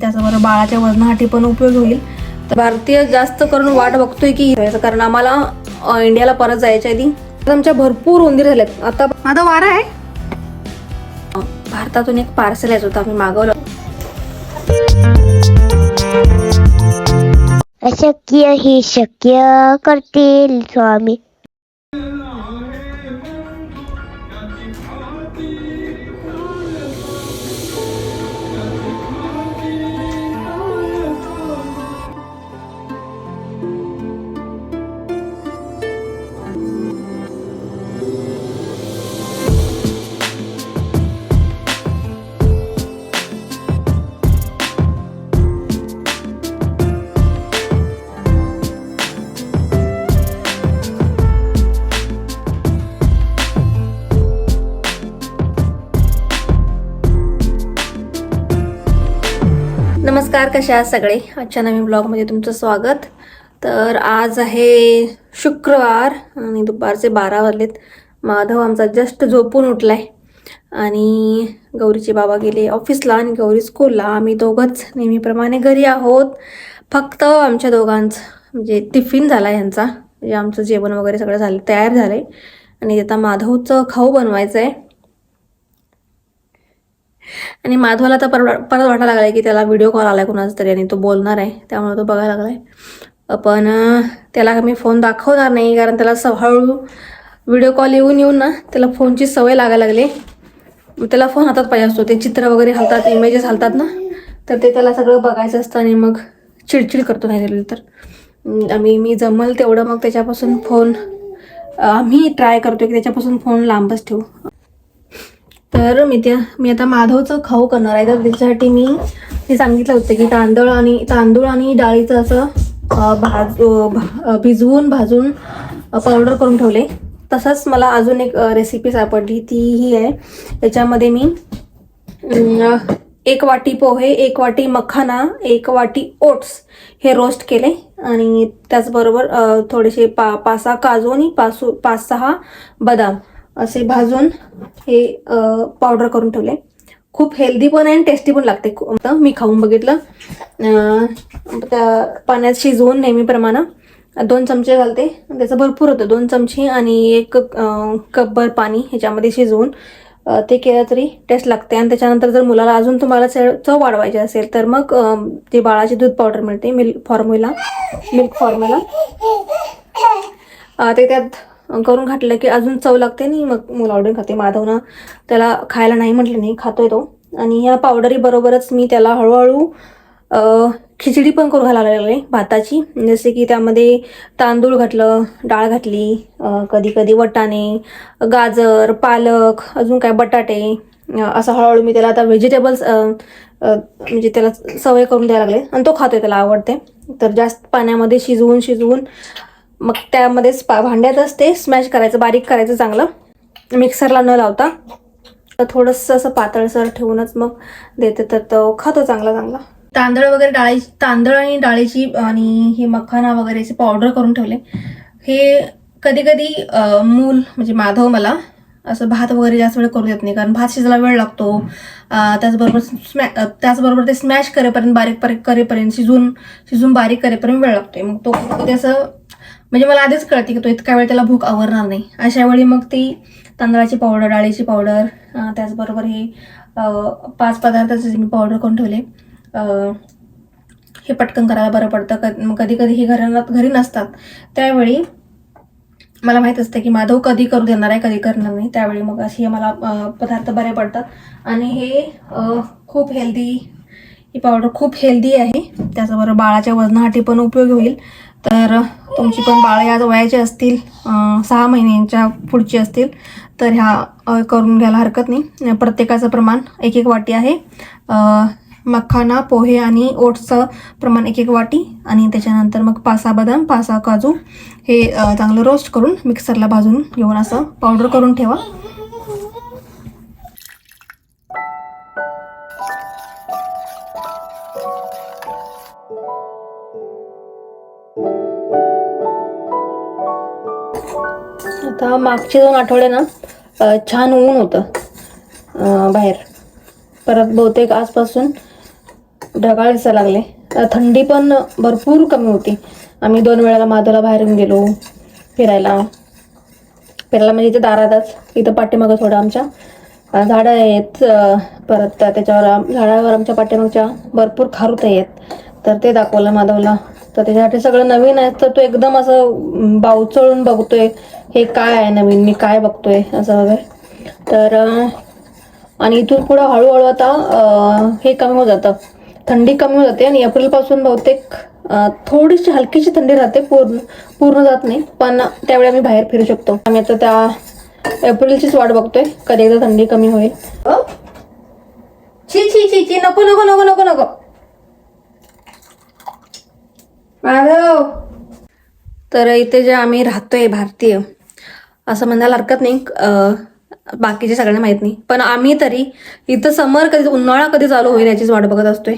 त्याचबरोबर बाळाच्या वजनासाठी पण उपयोग होईल. तर भारतीय जास्त करून वाट बघतोय की याचं. कारण आम्हाला इंडियाला परत जायच्या आधी आमच्या भरपूर उंदीर झाल्यात आता आता वारा आहे. भारतातून एक पार्सल यायचं होतं. आम्ही मागवलं. अशक्य ही शक्य करतील स्वामी. नमस्कार कशा आहात सगळे? आजच्या नवीन ब्लॉगमध्ये तुमचं स्वागत. तर आज आहे शुक्रवार आणि दुपारचे बारा वाजलेत. माधव आमचा जस्ट झोपून उठलाय. आणि गौरीचे बाबा गेले ऑफिसला आणि गौरी स्कूलला आम्ही दोघंच नेहमीप्रमाणे घरी आहोत. फक्त आमच्या दोघांचं म्हणजे टिफिन झाला यांचा. म्हणजे आमचं जेवण वगैरे सगळं झालं तयार झालं आहे आणि आता माधवचं खाऊ बनवायचं आहे आणि माधवाला तर परवा परत वाटायला लागलाय की त्याला व्हिडिओ कॉल आलाय कुणाचा तरी आणि तो बोलणार आहे त्यामुळे तो बघायला लागलाय. पण त्याला मी फोन दाखवणार नाही कारण त्याला स हळू व्हिडिओ कॉल येऊन येऊन ना त्याला फोनची सवय लागायला लागली. त्याला फोन हातात पाहिजे असतो ते चित्र वगैरे हलतात इमेजेस हलतात ना तर ते त्याला सगळं बघायचं असतं आणि मग चिडचिड करतो नाही तर. आम्ही मी जमल तेवढं मग त्याच्यापासून फोन आम्ही ट्राय करतो की त्याच्यापासून फोन लांबच ठेवू. तर मी त्या मी आता माधवचं खाऊ करणार आहे. तर त्याच्यासाठी मी हे सांगितलं होतं की तांदूळ आणि तांदूळ आणि डाळीचं असं भाज भा- भिजवून भाजून पावडर करून ठेवले. तसंच मला अजून एक रेसिपी सापडली. ती ही आहे. त्याच्यामध्ये मी एक वाटी पोहे एक वाटी मखाना एक वाटी ओट्स हे रोस्ट केले. आणि त्याचबरोबर थोडेसे पा पाच सहा काजू आणि पाच पाच सहा बदाम. असे भाजून हे पावडर करून ठेवले. खूप हेल्दी पण आहे आणि टेस्टी पण लागते. खूप. मी खाऊन बघितलं. त्या पाण्यात शिजवून नेहमीप्रमाणे दोन चमचे घालते. त्याचं भरपूर होतं. दोन चमचे आणि एक कपभर पाणी ह्याच्यामध्ये शिजवून ते केलं तरी टेस्ट लागते. आणि त्याच्यानंतर जर मुलाला अजून तुम्हाला चव चव वाढवायची असेल तर मग जे ते बाळाची दूध पावडर मिळते मिल्क फॉर्म्युला मिल्क फॉर्म्युला ते त्यात करून घातलं की अजून चव लागते आणि मग मुलं आवडून खाते. माधवनं त्याला खायला नाही म्हटलं नाही खातोय तो. आणि ह्या पावडरी बरोबरच मी त्याला हळूहळू खिचडी पण करून घालायला लागले भाताची. जसे की त्यामध्ये तांदूळ घातलं डाळ घातली कधी कधी वटाणे गाजर पालक अजून काय बटाटे असं हळूहळू मी त्याला आता व्हेजिटेबल्स म्हणजे त्याला सवय करून द्यायला लागले. आणि तो खातोय त्याला आवडते. तर जास्त पाण्यामध्ये शिजवून शिजवून मग त्यामध्येच पा भांड्यातच ते स्मॅश करायचं बारीक करायचं चांगलं. मिक्सरला न लावता. तर थोडंसं असं पातळसर ठेवूनच मग देते. तर तो खातो चांगला चांगला. तांदळ वगैरे डाळीची तांदळ आणि डाळीची आणि हे मखाना वगैरेचे पावडर करून ठेवले. हे कधी कधी मूल म्हणजे माधव मला असं भात वगैरे जास्त वेळ करू देत नाही. कारण भात शिजायला वेळ लागतो. त्याचबरोबर स्मॅ त्याचबरोबर ते स्मॅश करेपर्यंत बारीक बारीक करेपर्यंत शिजून शिजून बारीक करेपर्यंत वेळ लागतोय. मग तो कधी असं म्हणजे मला आधीच कळते की तो इतका वेळ त्याला भूक आवरणार नाही. अशा वेळी मग ती तांदळाची पावडर डाळीची पावडर त्याचबरोबर हे पाच पदार्थाचे मी पावडर करून ठेवले. हे पटकन करायला बरं पडतं. क- मग कधी कधी हे घरात घरी नसतात. त्यावेळी मला माहीत असतं की माधव कधी करू देणार आहे कधी करणार नाही. त्यावेळी मग असे मला पदार्थ बरे पडतात. आणि हे खूप हेल्दी ही पावडर खूप हेल्दी आहे. त्याचबरोबर बाळाच्या वजनासाठी पण उपयोगी होईल. तर तुमची पण बाळं या वयाची असतील सहा महिन्यांच्या पुढची असतील तर ह्या करून घ्यायला हरकत नाही. प्रत्येकाचं प्रमाण एक एक वाटी आहे. मखाना पोहे आणि ओट्सचं प्रमाण एक एक वाटी आणि त्याच्यानंतर मग पासा बदाम पासा काजू हे चांगलं रोस्ट करून मिक्सरला भाजून घेऊन असं पावडर करून ठेवा. आता मागचे दोन आठवडे ना छान ऊन होतं बाहेर. परत बहुतेक आजपासून ढगाळ दिसायला लागले. थंडी पण भरपूर कमी होती. आम्ही दोन वेळाला माधवला बाहेर गेलो फिरायला. फिरायला म्हणजे इथे दारातच इथं पाठीमागं थोडं आमच्या. झाडं आहेत परत त्या- त्याच्यावर झाडावर आमच्या पाठीमागच्या भरपूर खारुत आहेत. तर ते दाखवलं माधवला. तर त्याच्यासाठी सगळं नवीन आहे तर तो एकदम असं बावचळून बघतोय. हे काय आहे नवीन? मी काय बघतोय असं वगैरे तर आणि इथून पुढं हळूहळू आता हे कमी होत जातं. थंडी कमी होत जाते आणि एप्रिलपासून बहुतेक थोडीशी हलकीशी थंडी राहते पूर्ण पूर्ण जात नाही. पण त्यावेळी आम्ही बाहेर फिरू शकतो. आम्ही आता त्या एप्रिलचीच वाट बघतोय. कधी एकदा थंडी कमी होईल? छी छी छी छी नको नको नको नको नको. माधव. तर इथे जे आम्ही राहतोय भारतीय असं म्हणायला हरकत नाही. बाकीचे सगळ्यांना माहीत नाही. पण आम्ही तरी इथं समर कधी उन्हाळा कधी चालू होईल याचीच वाट बघत असतोय.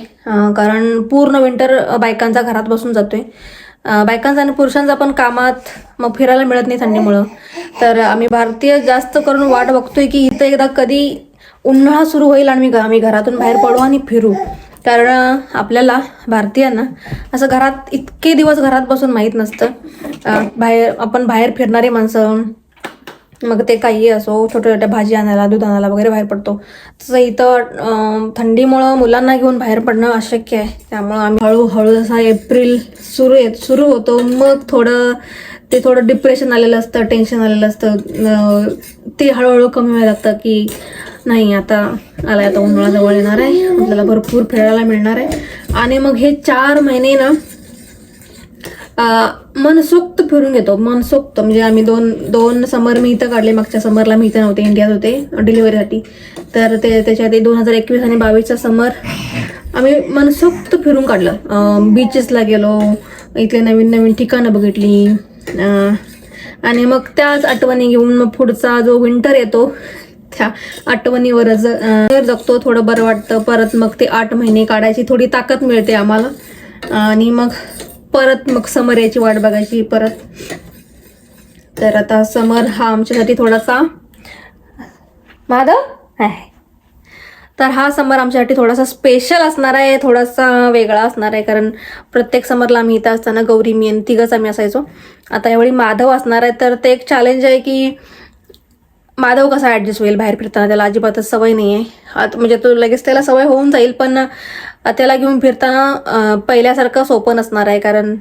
कारण पूर्ण विंटर बायकांचा घरात बसून जातोय. बायकांचा आणि पुरुषांचा पण कामात मग फिरायला मिळत नाही थंडीमुळं. तर आम्ही भारतीय जास्त करून वाट बघतोय की इथं एकदा कधी उन्हाळा सुरू होईल आणि मी आम्ही घरातून बाहेर पडू आणि फिरू. कारण आपल्याला भारतीयांना असं घरात इतके दिवस घरात बसून माहीत नसतं. बाहेर आपण बाहेर फिरणारी माणसं मग ते काही असो छोट्या छोट्या भाजी आणायला दूध आणायला वगैरे बाहेर पडतो. तसं इथं थंडीमुळं मुलांना घेऊन बाहेर पडणं अशक्य आहे. त्यामुळं आम्ही हळूहळू जसा एप्रिल सुरू येत सुरू होतो मग थोडं ते थोडं डिप्रेशन आलेलं असतं टेन्शन आलेलं असतं. ते हळूहळू कमी व्हायला लागतं की नाही आता आला आता उन्हाळा जवळ येणार आहे. आपल्याला भरपूर फिरायला मिळणार आहे. आणि मग हे चार महिने ना मनसोक्त फिरून घेतो. मनसोक्त. म्हणजे आम्ही दोन दोन समर मी इथं काढले. मागच्या समरला मी इथं नव्हते. इंडियात होते. डिलिव्हरीसाठी तर ते त्याच्यात दोन हजार एकवीस आणि बावीसचा समर आम्ही मनसोक्त फिरून काढलं. बीचेसला गेलो. इथले नवीन नवीन ठिकाणं बघितली. आणि मग त्याच आठवणी घेऊन मग पुढचा जो विंटर येतो त्या आठवणीवरच जगतो. थोडं बरं वाटतं. परत मग ते आठ महिने काढायची थोडी ताकद मिळते आम्हाला. आणि मग परत मग समर याची वाट बघायची परत. तर आता समर हा आमच्यासाठी थोडासा माधव? आहे. तर हा समर आमच्यासाठी थोडासा स्पेशल असणार आहे थोडासा वेगळा असणार आहे. कारण प्रत्येक समरला आम्ही इथं असताना गौरी मी आणि तिघच आम्ही असायचो. आता यावेळी माधव असणार आहे तर ते एक चॅलेंज आहे की माधव कसा ॲडजस्ट होईल बाहेर फिरताना? त्याला अजिबातच सवय नाही आहे आता म्हणजे तो लगेच त्याला सवय होऊन जाईल पण त्याला घेऊन फिरताना पहिल्यासारखं सोपं नसणार आहे कारण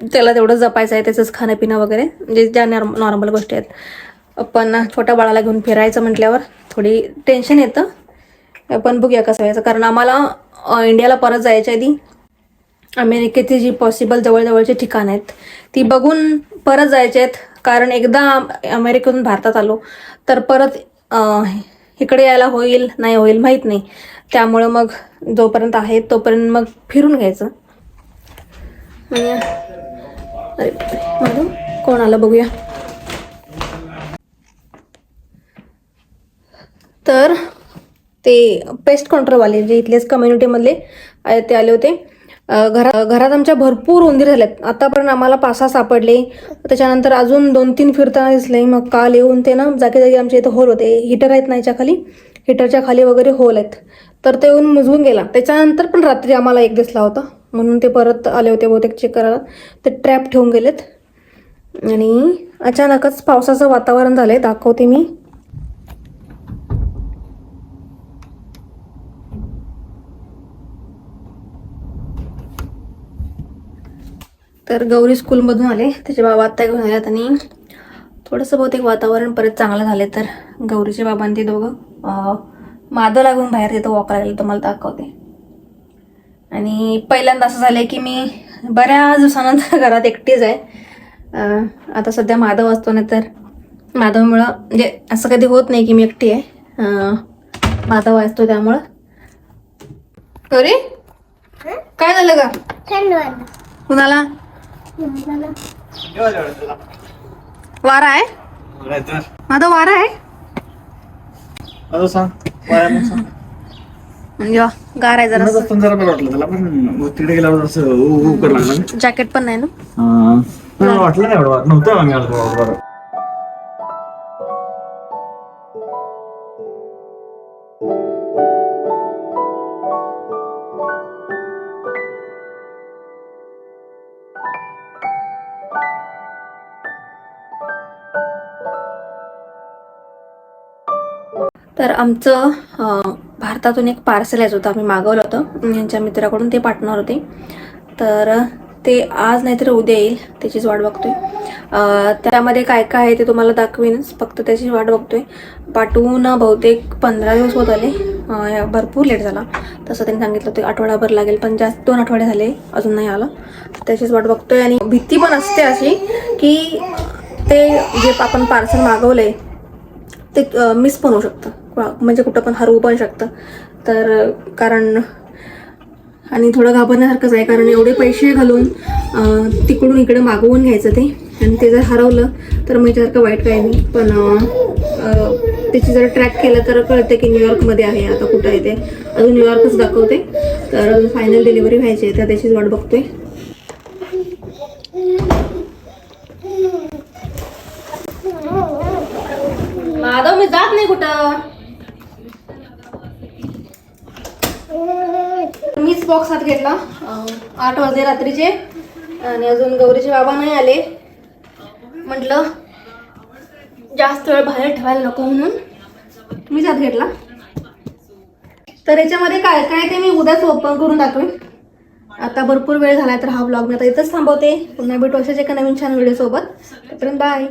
त्याला तेवढं जपायचं आहे त्याचंच खाणंपिणं वगैरे जे ज्या नॉर्मल गोष्टी आहेत. पण छोट्या बाळाला घेऊन फिरायचं म्हटल्यावर थोडी टेन्शन येतं. पण बघूया कसं व्हायचं कारण आम्हाला इंडियाला परत जायच्या आधी अमेरिकेची जी पॉसिबल जवळजवळची ठिकाणं आहेत ती बघून परत जायचे आहेत. कारण एकदा अमेरिकेतून भारतात आलो तर परत इकडे यायला होईल नाही होईल माहीत नाही. त्यामुळं मग जोपर्यंत आहे तोपर्यंत मग फिरून घ्यायचं. आणि अरे माधव, कोण आलं बघूया? तर ते पेस्ट कंट्रोलवाले जे इथलेच कम्युनिटीमधले ते आले होते. घरा घरात आमच्या भरपूर उंदीर झाल्यात. आतापर्यंत आम्हाला पासा सापडले. त्याच्यानंतर अजून दोन तीन फिरताना दिसले. मग काल येऊन ते ना जागी जागी आमच्या इथं होल होते. हिटर आहेत ना याच्या खाली? हिटरच्या खाली वगैरे होल आहेत. तर ते येऊन मुजवून गेला. त्याच्यानंतर पण रात्री आम्हाला एक दिसला होता. म्हणून ते परत आले होते बहुतेक चेक करायला. ते ट्रॅप ठेवून गेलेत. आणि अचानकच पावसाचं वातावरण झालंय दाखवते मी. तर गौरी स्कूलमधून आले. त्याचे बाबा आत्ता घेऊन आल्यात आणि थोडंसं बहुतेक वातावरण परत चांगलं झाले तर गौरीचे बाबांनी ते दोघं मादं लागून बाहेर तिथं वॉकला गेलं तुम्हाला दाखवते. आणि पहिल्यांदा असं झालं की मी बऱ्याच दिवसानंतर घरात एकटीच आहे. आता सध्या माधव असतो ना तर माधवमुळं म्हणजे असं कधी होत नाही की मी एकटी आहे. माधव असतो त्यामुळं. गौरी? काय झालं का कुणाला? वारा आहे? माझा वारा आहे? सांग. म्हणजे गार आहे जरा पुण्यात असताना जरा बरं वाटलं त्याला पण मग तिकडे गेल्यावर असं ऊ ऊ करायला लागलं ना. जॅकेट पण नाही ना? वाटलं नाही एवढं नव्हतं आम्ही तर आमचं भारतातून एक पार्सल यायचं होतं. आम्ही मागवलं होतं. यांच्या मित्राकडून ते पाठवणार होते. तर ते आज नाहीतर उद्या येईल. त्याचीच वाट बघतोय. त्यामध्ये काय काय आहे ते तुम्हाला दाखवीनच. फक्त त्याची वाट बघतोय. पाठवून बहुतेक पंधरा दिवस होत आले. भरपूर लेट झाला. तसं त्यांनी सांगितलं होतं आठवडाभर लागेल. पण जास्त दोन आठवडे झाले. अजून नाही आलं. त्याचीच वाट बघतोय. आणि भीती पण असते अशी की ते जे आपण पार्सल मागवलंय ते मिस पण होऊ शकतं. म्हणजे कुठं पण हरवू पण शकतं. तर कारण आणि थोडं घाबरण्यासारखंच आहे. कारण एवढे पैसे घालून तिकडून इकडे मागवून घ्यायचं ते. आणि ते जर हरवलं तर मग याच्यासारखं वाईट काही नाही. पण त्याची जर ट्रॅक केलं तर कळते की न्यूयॉर्कमध्ये आहे. आता कुठं आहे ते. अजून न्यूयॉर्कच दाखवते. तर फायनल डिलिव्हरी व्हायची आहे. तर त्याचीच वाट बघतोय. माधव मी जात नाही कुठं? मीच बॉक्स हात घेतला. आठ वाजले रात्रीचे आणि अजून गौरीचे बाबा नाही आले. म्हटलं जास्त वेळ बाहेर ठेवायला नको म्हणून मी जात घेतला. तर याच्यामध्ये काय काय ते मी उद्याच ओपन करून दाखवेन. आता भरपूर वेळ झालाय तर हा ब्लॉग मी आता इथंच थांबवते. पुन्हा भेटू अशाच एका नवीन छान व्हिडिओसोबत बाय बाय